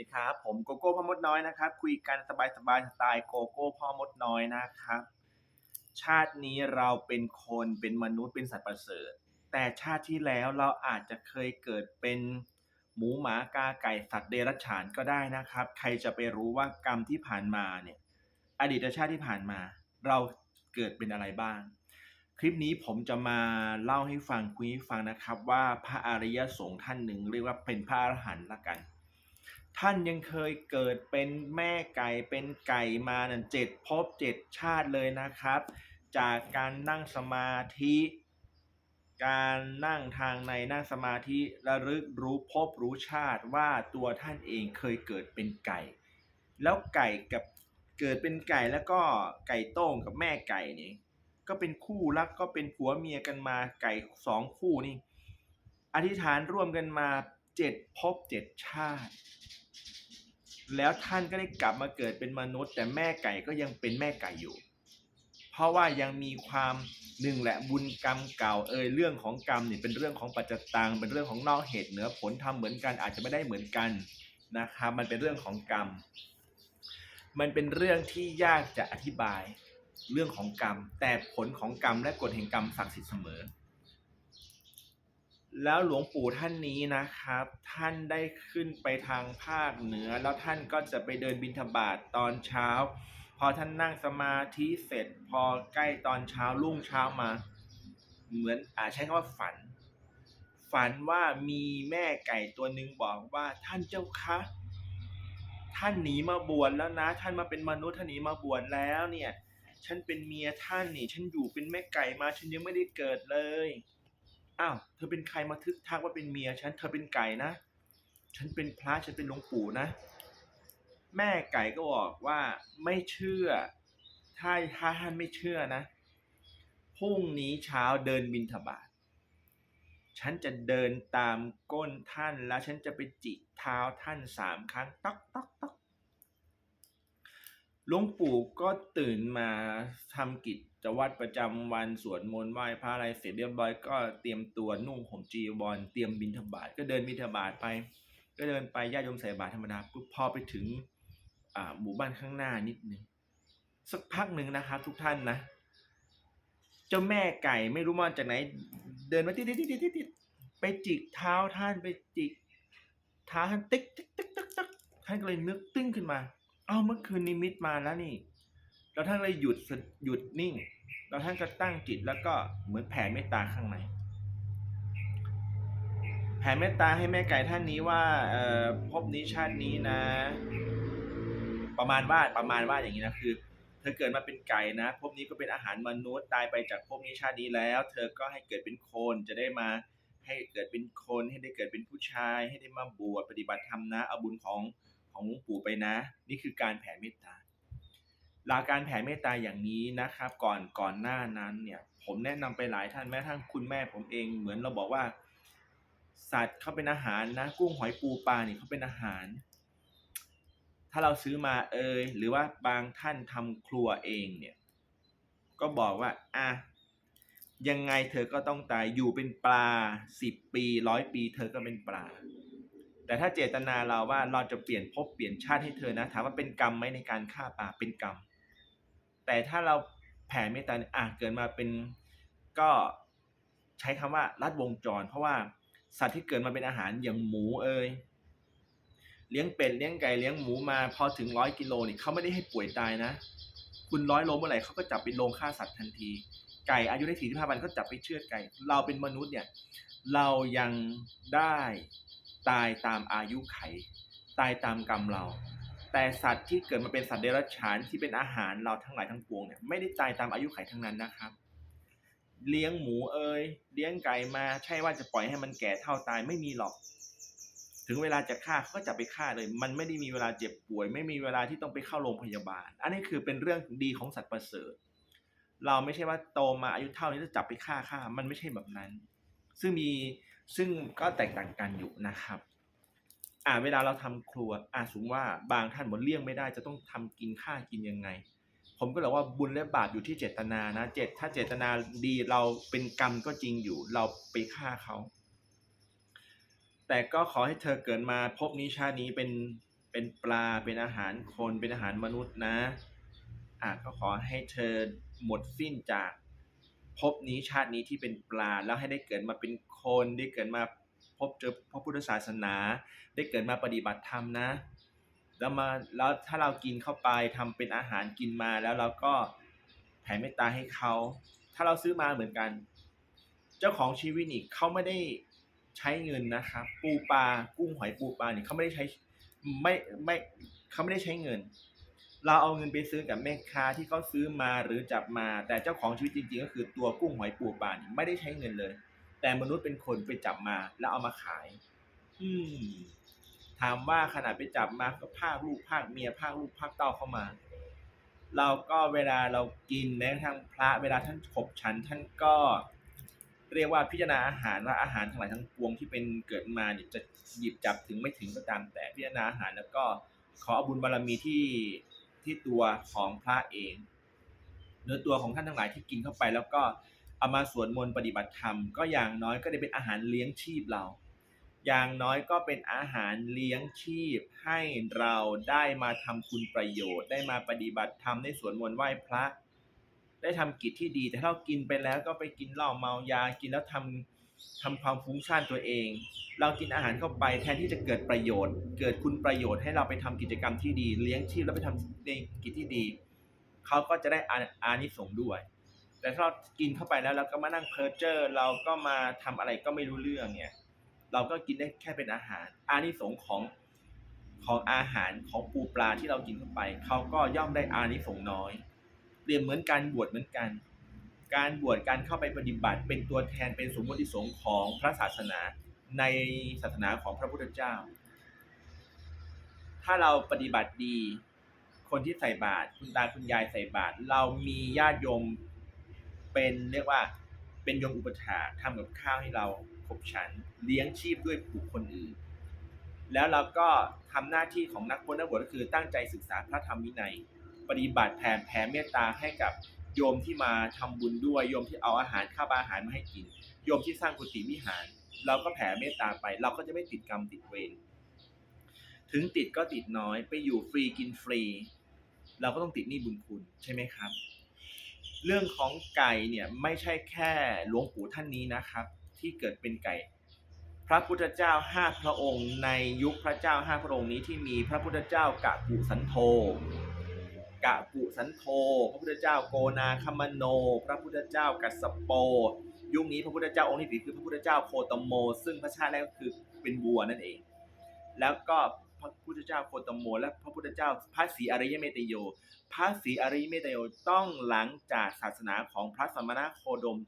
ดีครับผมโกโก้พ่อมดน้อยนะครับ คุยกันสบายสบายสไตล์โกโก้พ่อมดน้อยนะครับ ชาตินี้เราเป็นคนเป็นมนุษย์เป็นสัตว์ประเสริฐ แต่ชาติที่แล้วเราอาจจะเคยเกิดเป็นหมูหมากาไก่สัตว์เดรัจฉานก็ได้นะครับ ใครจะไปรู้ว่ากรรมที่ผ่านมาเนี่ย อดีตชาติที่ผ่านมา เราเกิดเป็นอะไรบ้าง คลิปนี้ผมจะมาเล่าให้ฟังคุยให้ฟังนะครับ ว่าพระอริยสงฆ์ท่านหนึ่งเรียกว่าเป็นพระอรหันต์ละกัน ท่านยังเคยเกิดเป็นแม่ไก่เป็นไก่มานั่นเจ็ดภพเจ็ดชาติเลยนะครับ จากการนั่งสมาธิ การนั่งทางในนั่งสมาธิระลึกรู้ภพรู้ชาติว่าตัวท่านเองเคยเกิดเป็นไก่ แล้วไก่กับเกิดเป็นไก่แล้วก็ไก่โต้งกับแม่ไก่นี่ก็เป็นคู่รักก็เป็นผัวเมียกันมาไก่สองคู่นี่ อธิษฐานร่วมกันมา เจ็ดภพเจ็ดชาติ แล้วท่านก็ได้กลับมาเกิดเป็นมนุษย์ แต่แม่ไก่ก็ยังเป็นแม่ไก่อยู่ เพราะว่ายังมีความหนึ่งแหละบุญกรรมเก่าเอ่ยเรื่องของกรรมเนี่ยเป็นเรื่องของปัจจตังเป็นเรื่องของนอกเหตุเหนือผลทำเหมือนกันอาจจะไม่ได้เหมือนกันนะครับมันเป็นเรื่องของกรรม มันเป็นเรื่องที่ยากจะอธิบายเรื่องของกรรม แต่ผลของกรรมและกฎแห่งกรรมศักดิ์สิทธิ์เสมอ แล้วหลวงปู่ท่านนี้นะครับ ท่านได้ขึ้นไปทางภาคเหนือ แล้วท่านก็จะไปเดินบิณฑบาตตอนเช้า พอท่านนั่งสมาธิเสร็จพอใกล้ตอนเช้ารุ่งเช้ามา เหมือนอาใช้คำว่าฝัน ฝันว่ามีแม่ไก่ตัวหนึ่งบอกว่าท่านเจ้าคะ ท่านหนีมาบวชแล้วนะ ท่านมาเป็นมนุษย์ท่านหนีมาบวชแล้วเนี่ย ฉันเป็นเมียท่านนี่ ฉันอยู่เป็นแม่ไก่มา ฉันยังไม่ได้เกิดเลย อ้าวเธอเป็นใครมาทึกทักว่าเป็นเมียฉันเธอเป็นไก่นะ ฉันเป็นพระฉันเป็นหลวงปู่นะ แม่ไก่ก็บอกว่าไม่เชื่อ ถ้าถ้าท่านไม่เชื่อนะพรุ่งนี้เช้าเดินบินทบาทฉันจะเดินตามก้นท่านแล้วฉันจะไปจิกเท้าท่านสามครั้งต๊อกต๊อกต๊อกหลวงปู่ก็ตื่นมาทำกิจ จะวัตรประจำวันสวดมนต์ไหว้พระอะไรเสร็จเรียบร้อยก็เตรียมตัวนุ่งห่มจีวรเตรียมบิณฑบาตก็เดินบิณฑบาตไป ก็เดินไปญาติโยมใส่บาตรธรรมดาปุ๊บพอไปถึงอ่าหมู่บ้านข้างหน้านิดนึงสักพักหนึ่งนะครับทุกท่านนะ เจ้าแม่ไก่ไม่รู้มาจากไหน เดินมาติดติดติดติดติดไปจิกเท้าท่านไปจิกเท้าท่านติ๊กติ๊กติ๊กติ๊กติ๊กท่านก็เลยนึกตึ้งขึ้นมา เอ้าเมื่อคืนนิมิตมาแล้วนี่ แล้วท่านเลยหยุดหยุดนิ่งแล้วท่านก็ตั้งจิตแล้วก็เหมือนแผ่เมตตาข้างในแผ่เมตตาให้แม่ไก่ท่านนี้ว่าเอ่อภพนี้ชาตินี้นะ ประมาณว่าประมาณว่าอย่างนี้นะคือเธอเกิดมาเป็นไก่นะภพนี้ก็เป็นอาหารมนุษย์ตายไปจากภพนี้ชาตินี้แล้ว เธอก็ให้เกิดเป็นคนจะได้มาให้เกิดเป็นคนให้ได้เกิดเป็นผู้ชาย ให้ได้มาบวชปฏิบัติธรรมนะเอาบุญของของหลวงปู่ไปนะ นี่คือการแผ่เมตตา หลักการแผ่เมตตาอย่างนี้นะครับ ก่อนก่อนหน้านั้นเนี่ยผมแนะนำไปหลายท่านแม้ทั่งคุณแม่ผมเองเหมือนเราบอกว่า สัตว์เขาเป็นอาหารนะกุ้งหอยปูปลาเนี่ยเขาเป็นอาหาร ถ้าเราซื้อมาเอยหรือว่าบางท่านทำครัวเองเนี่ยก็บอกว่าอะยังไงเธอก็ต้องตายอยู่เป็นปลาสิบปีร้อยปี เธอก็เป็นปลา แต่ถ้าเจตนาเราว่าเราจะเปลี่ยนภพเปลี่ยนชาติให้เธอนะถามว่าเป็นกรรมไหมในการฆ่าปลาเป็นกรรม แต่ถ้าเราแผ่เมตตาอะเกิดมาเป็นก็ใช้คำว่าลัดวงจร เพราะว่าสัตว์ที่เกิดมาเป็นอาหารอย่างหมูเอ่ยเลี้ยงเป็ดเลี้ยงไก่เลี้ยงหมูมาพอถึงร้อยกิโลนี่เขาไม่ได้ให้ป่วยตายนะ คุณร้อยโลเมื่อไหร่เขาก็จับไปโรงฆ่าสัตว์ทันที ไก่อายุได้สี่สิบห้าวันเขาจับไปเชือดไก่ เราเป็นมนุษย์เนี่ยเรายังได้ตายตามอายุไข ตายตามกรรมเรา แต่สัตว์ที่เกิดมาเป็นสัตว์เดรัจฉานที่เป็นอาหารเราทั้งหลายทั้งปวงเนี่ยไม่ได้ตายตามอายุไขทั้งนั้นนะครับ เลี้ยงหมูเอ่ยเลี้ยงไก่มาใช่ว่าจะปล่อยให้มันแก่เท่าตายไม่มีหรอก ถึงเวลาจะฆ่าก็จับไปฆ่าเลย มันไม่ได้มีเวลาเจ็บป่วย ไม่มีเวลาที่ต้องไปเข้าโรงพยาบาล อันนี้คือเป็นเรื่องดีของสัตว์ประเสริฐ เราไม่ใช่ว่าโตมาอายุเท่านี้จะจับไปฆ่าฆ่ามันไม่ใช่แบบนั้น ซึ่งมีซึ่งก็แตกต่างกันอยู่นะครับ อ่าเวลาเราทำครัวอ่าสมมติว่าบางท่านบอกเลี่ยงไม่ได้จะต้องทำกินข้ากินยังไง ผมก็เลยว่าบุญและบาปอยู่ที่เจตนานะเจตถ้าเจตนาดีเราเป็นกรรมก็จริงอยู่ เราไปฆ่าเขาแต่ก็ขอให้เธอเกิดมาพบนี้ชาตินี้เป็นเป็นปลาเป็นอาหารคนเป็นอาหารมนุษย์นะอะก็ขอให้เธอหมดสิ้นจากภพนี้ชาตินี้ที่เป็นปลาแล้วให้ได้เกิดมาเป็นคนได้เกิดมา พบเจอพระพุทธศาสนา ได้เกิดมาปฏิบัติธรรมนะ แล้วมาแล้วถ้าเรากินเข้าไปทำเป็นอาหารกินมาแล้วเราก็แผ่เมตตาให้เขาถ้าเราซื้อมาเหมือนกัน เจ้าของชีวิตนี่เขาไม่ได้ใช้เงินนะครับ ปูปลากุ้งหอยปูปลานี่เขาไม่ได้ใช้ไม่ไม่เขาไม่ได้ใช้เงิน เราเอาเงินไปซื้อกับแม่ค้าที่เขาซื้อมาหรือจับมา แต่เจ้าของชีวิตจริงๆ ก็คือตัวกุ้งหอยปูปลานี่ไม่ได้ใช้เงินเลย แต่มนุษย์เป็นคนไปจับมาแล้วเอามาขาย อืมถามว่าขนาดไปจับมาก็ภาคลูกภาคเมียภาคลูกภาคเต้าเข้ามา เราก็เวลาเรากินแม้กระทั่งพระเวลาท่านขบฉันท่านก็ เรียกว่าพิจารณาอาหารว่าอาหารทั้งหลายทั้งปวงที่เป็นเกิดมาเนี่ยจะหยิบจับถึงไม่ถึงก็ตามแต่พิจารณาอาหารแล้วก็ขออบุญบารมีที่ที่ตัวของพระเองเนื้อตัวของท่านทั้งหลายที่กินเข้าไปแล้วก็ เอามาสวดมนต์ปฏิบัติธรรมก็อย่างน้อยก็ได้เป็นอาหารเลี้ยงชีพเรา อย่างน้อยก็เป็นอาหารเลี้ยงชีพให้เราได้มาทำคุณประโยชน์ ได้มาปฏิบัติธรรมได้สวดมนต์ไหว้พระ ได้ทำกิจที่ดีแต่ถ้าเรากินไปแล้วก็ไปกินเหล้าเมายากินแล้วทำทำความฟุ้งซ่านตัวเอง เรากินอาหารเข้าไปแทนที่จะเกิดประโยชน์ เกิดคุณประโยชน์ให้เราไปทำกิจกรรมที่ดี เลี้ยงชีพแล้วไปทำในกิจที่ดี เขาก็จะได้อาอานิสงส์ด้วย แต่ถ้าเรากินเข้าไปแล้วเราก็มานั่งเพ้อเจ้อเราก็มาทำอะไรก็ไม่รู้เรื่องเนี่ย เราก็กินได้แค่เป็นอาหาร อานิสงของของอาหารของปูปลาที่เรากินเข้าไป เขาก็ย่อมได้อานิสงน้อย เปรียบเหมือนการบวชเหมือนกัน การบวชการเข้าไปปฏิบัติ เป็นตัวแทนเป็นสมมติสงฆ์ของพระศาสนาในศาสนาของพระพุทธเจ้า ถ้าเราปฏิบัติดี คนที่ใส่บาตรคุณตาคุณยายใส่บาตรเรามีญาติโยม เป็นเรียกว่าเป็นโยมอุปถาทำกับข้าวให้เราขบฉันเลี้ยงชีพด้วยบุคคลอื่น แล้วเราก็ทำหน้าที่ของนักบวชนักบวชก็คือตั้งใจศึกษาพระธรรมวินัย ปฏิบัติแผ่แผ่เมตตาให้กับโยมที่มาทำบุญด้วยโยมที่เอาอาหารข้าวอาหารมาให้กิน โยมที่สร้างกุฏิวิหาร เราก็แผ่เมตตาไป เราก็จะไม่ติดกรรมติดเวรถึงติดก็ติดน้อยไปอยู่ฟรีกินฟรี เราก็ต้องติดหนี้บุญคุณใช่ไหมครับ เรื่องของไก่เนี่ยไม่ใช่แค่หลวงปู่ท่านนี้นะครับ ที่เกิดเป็นไก่ พระพุทธเจ้าห้าพระองค์ ในยุคพระเจ้าห้าพระองค์นี้ที่มีพระพุทธเจ้ากะกุสันโธกะกุสันโธพระพุทธเจ้าโกนาคมโน พระพุทธเจ้ากัสโป ยุคนี้พระพุทธเจ้าองค์ที่สี่คือพระพุทธเจ้าโคตมโม ซึ่งพระชาติแรกก็คือเป็นวัวนั่นเอง แล้วก็ พระพุทธเจ้าโคตมโม และพระพุทธเจ้าพระศรีอริยเมตโย พระศรีอริยเมตโยต้องหลังจากศาสนาของพระสมณโคดม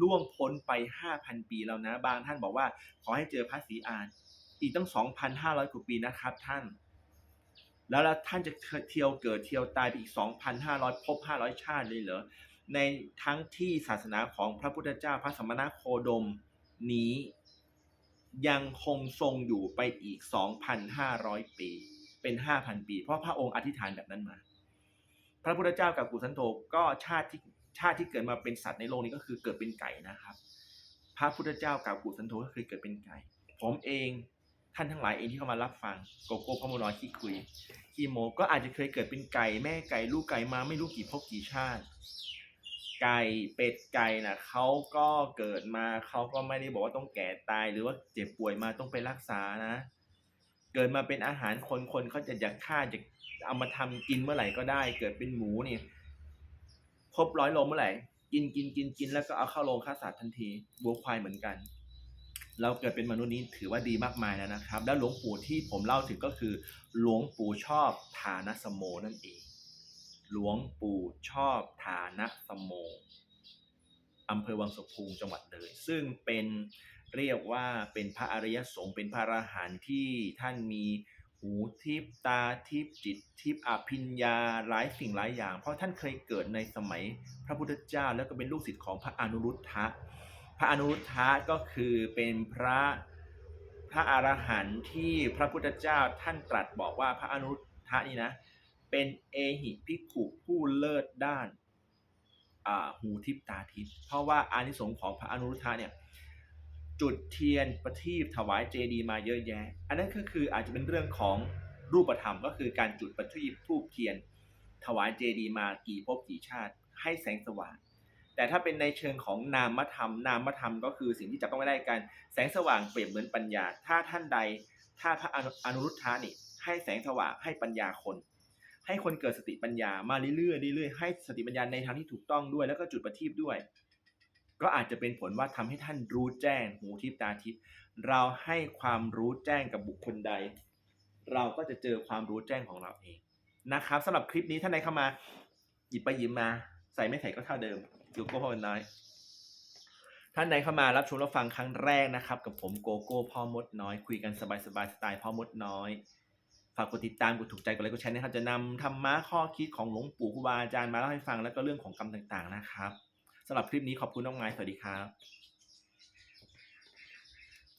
ล่วงพ้นไป 5,000 ปีแล้วนะ บางท่านบอกว่าขอให้เจอพระศรีอาน อีกตั้ง 2,500 กว่าปีนะครับท่าน แล้วแล้วท่านจะเที่ยวเกิดเที่ยวตายไปอีก 2,500 พบ 500 ชาติเลยเหรอ ในทั้งที่ศาสนาของพระพุทธเจ้าพระสมณโคดมนี้ ยังคงทรงอยู่ไปอีก 2,500 ปี เป็น 5,000 ปี เพราะพระองค์อธิษฐานแบบนั้นมา พระพุทธเจ้ากับกุสันโธก็ชาติที่ชาติที่เกิดมาเป็นสัตว์ในโลกนี้ก็คือเกิดเป็นไก่นะครับ พระพุทธเจ้ากับกุสันโธก็เคยเกิดเป็นไก่ ผมเองท่านทั้งหลายเองที่เข้ามารับฟังโกโก้พระมรอยขี้คุยขี้โมก็อาจจะเคยเกิดเป็นไก่แม่ไก่ลูกไก่มาไม่รู้กี่ภพกี่ชาติ ไก่เป็ดไก่น่ะเขาก็เกิดมาเขาก็ไม่ได้บอกว่าต้องแก่ตายหรือว่าเจ็บป่วยมาต้องไปรักษานะ เกิดมาเป็นอาหารคนคนเขาจะอยากฆ่าจะเอามาทำกินเมื่อไหร่ก็ได้ เกิดเป็นหมูนี่ครบร้อยโลเมื่อไหร่กินกินกินกินแล้วก็เอาเข้าโรงฆ่าสัตว์ทันทีวัวควายเหมือนกัน เราเกิดเป็นมนุษย์นี้ถือว่าดีมากมายแล้วนะครับ แล้วหลวงปู่ที่ผมเล่าถึงก็คือ หลวงปู่ชอบฐานสโมนั่นเอง หลวงปู่ชอบฐานะสโมอำเภอวังสะพุงจังหวัดเลย ซึ่งเป็นเรียกว่าเป็นพระอริยสงฆ์เป็นพระอรหันต์ที่ท่านมีหูทิพตาทิพจิตทิพอภิญญาหลายสิ่งหลายอย่าง เพราะท่านเคยเกิดในสมัยพระพุทธเจ้า แล้วก็เป็นลูกศิษย์ของพระอนุรุทธะ พระอนุรุทธะก็คือเป็นพระพระอรหันต์ที่พระพุทธเจ้าท่านตรัสบอกว่าพระอนุรุทธะนี่นะ เป็นเอหิภิกขุผู้เลิศด้านหูทิพตาทิพย์เพราะว่าอานิสงส์ของพระอนุรุทธะเนี่ยจุดเทียนประทีปถวายเจดีมาเยอะแยะ อันนั้นก็คืออาจจะเป็นเรื่องของรูปธรรมก็คือการจุดประทีปทูบเทียน ถวายเจดีมากี่ภพกี่ชาติ ให้แสงสว่าง แต่ถ้าเป็นในเชิงของนามธรรม นามธรรมก็คือสิ่งที่จับต้องไม่ได้กัน แสงสว่างเปรียบเหมือนปัญญา ถ้าท่านใด ถ้าพระอนุรุทธานี่ให้แสงสว่างให้ปัญญาคน ให้คนเกิดสติปัญญามาเรื่อยๆเรื่อยๆให้สติปัญญาในทางที่ถูกต้องด้วย แล้วก็จุดประทีปด้วย ก็อาจจะเป็นผลว่าทำให้ท่านรู้แจ้งหูทิพตาทิพเราให้ความรู้แจ้งกับบุคคลใด เราก็จะเจอความรู้แจ้งของเราเองนะครับสำหรับคลิปนี้ท่านใดเข้ามาหยิบไปหยิบมา ใส่ไม่ใส่ก็เท่าเดิมโกโก้พ่อมดน้อย ท่านใดเข้ามารับชมรับฟังครั้งแรกนะครับ กับผมโกโก้พ่อมดน้อย คุยกันสบายๆสไตล์พ่อมดน้อย ฝากกดติดตามกดถูกใจกดไลค์กดแชร์นะครับ จะนำธรรมะข้อคิดของหลวงปู่ครูบาอาจารย์มาเล่าให้ฟังแล้วก็เรื่องของกรรมต่างๆนะครับสำหรับคลิปนี้ขอบคุณน้องไม้สวัสดีครับ